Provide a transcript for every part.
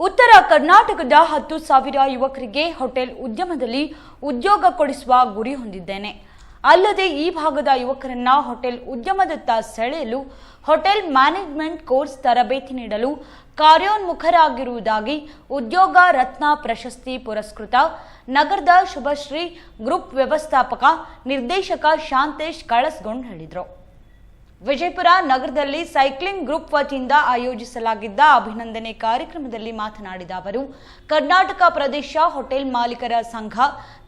ಉತ್ತರ ಕರ್ನಾಟಕದ ಹತ್ತು ಸಾವಿರ ಯುವಕರಿಗೆ ಹೋಟೆಲ್ ಉದ್ಯಮದಲ್ಲಿ ಉದ್ಯೋಗ ಕೊಡಿಸುವ ಗುರಿ ಹೊಂದಿದ್ದೇನೆ. ಅಲ್ಲದೆ ಈ ಭಾಗದ ಯುವಕರನ್ನ ಹೋಟೆಲ್ ಉದ್ಯಮದತ್ತ ಸೆಳೆಯಲು ಹೋಟೆಲ್ ಮ್ಯಾನೇಜ್ಮೆಂಟ್ ಕೋರ್ಸ್ ತರಬೇತಿ ನೀಡಲು ಕಾರ್ಯೋನ್ಮುಖರಾಗಿರುವುದಾಗಿ ಉದ್ಯೋಗ ರತ್ನ ಪ್ರಶಸ್ತಿ ಪುರಸ್ಕೃತ ನಗರದ ಶುಭಶ್ರೀ ಗ್ರೂಪ್ ವ್ಯವಸ್ಥಾಪಕ ನಿರ್ದೇಶಕ ಶಾಂತೇಶ್ ಕಳಸ್ಗೊಂಡ್ ಹೇಳಿದರು. ವಿಜಯಪುರ ನಗರದಲ್ಲಿ ಸೈಕ್ಲಿಂಗ್ ಗ್ರೂಪ್ ವತಿಯಿಂದ ಆಯೋಜಿಸಲಾಗಿದ್ದ ಅಭಿನಂದನೆ ಕಾರ್ಯಕ್ರಮದಲ್ಲಿ ಮಾತನಾಡಿದ ಅವರು, ಕರ್ನಾಟಕ ಪ್ರದೇಶ ಹೋಟೆಲ್ ಮಾಲೀಕರ ಸಂಘ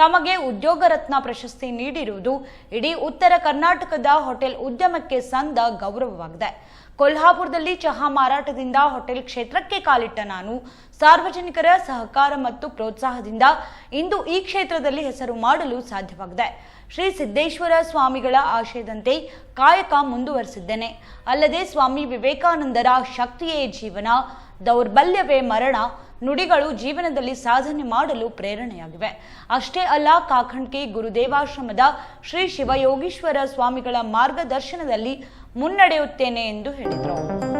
ತಮಗೆ ಉದ್ಯೋಗ ರತ್ನ ಪ್ರಶಸ್ತಿ ನೀಡಿರುವುದು ಇಡೀ ಉತ್ತರ ಕರ್ನಾಟಕದ ಹೋಟೆಲ್ ಉದ್ಯಮಕ್ಕೆ ಸಂದ ಗೌರವವಾಗಿದೆ. ಕೊಲ್ಹಾಪುರದಲ್ಲಿ ಚಹಾ ಮಾರಾಟದಿಂದ ಹೋಟೆಲ್ ಕ್ಷೇತ್ರಕ್ಕೆ ಕಾಲಿಟ್ಟ ನಾನು ಸಾರ್ವಜನಿಕರ ಸಹಕಾರ ಮತ್ತು ಪ್ರೋತ್ಸಾಹದಿಂದ ಇಂದು ಈ ಕ್ಷೇತ್ರದಲ್ಲಿ ಹೆಸರು ಮಾಡಲು ಸಾಧ್ಯವಾಗಿದೆ. ಶ್ರೀ ಸಿದ್ದೇಶ್ವರ ಸ್ವಾಮಿಗಳ ಆಶಯದಂತೆ ಕಾಯಕ ಮುಂದುವರೆಸಿದ್ದೇನೆ. ಅಲ್ಲದೆ ಸ್ವಾಮಿ ವಿವೇಕಾನಂದರ ಶಕ್ತಿಯೇ ಜೀವನ, ದೌರ್ಬಲ್ಯವೇ ಮರಣ, ನುಡಿಗಳು ಜೀವನದಲ್ಲಿ ಸಾಧನೆ ಮಾಡಲು ಪ್ರೇರಣೆಯಾಗಿವೆ. ಅಷ್ಟೇ ಅಲ್ಲ, ಕಾಖಂಡ್ಕಿ ಗುರುದೇವಾಶ್ರಮದ ಶ್ರೀ ಶಿವಯೋಗೀಶ್ವರ ಸ್ವಾಮಿಗಳ ಮಾರ್ಗದರ್ಶನದಲ್ಲಿ ಮುನ್ನಡೆಯುತ್ತೇನೆ ಎಂದು ಹೇಳಿದರು.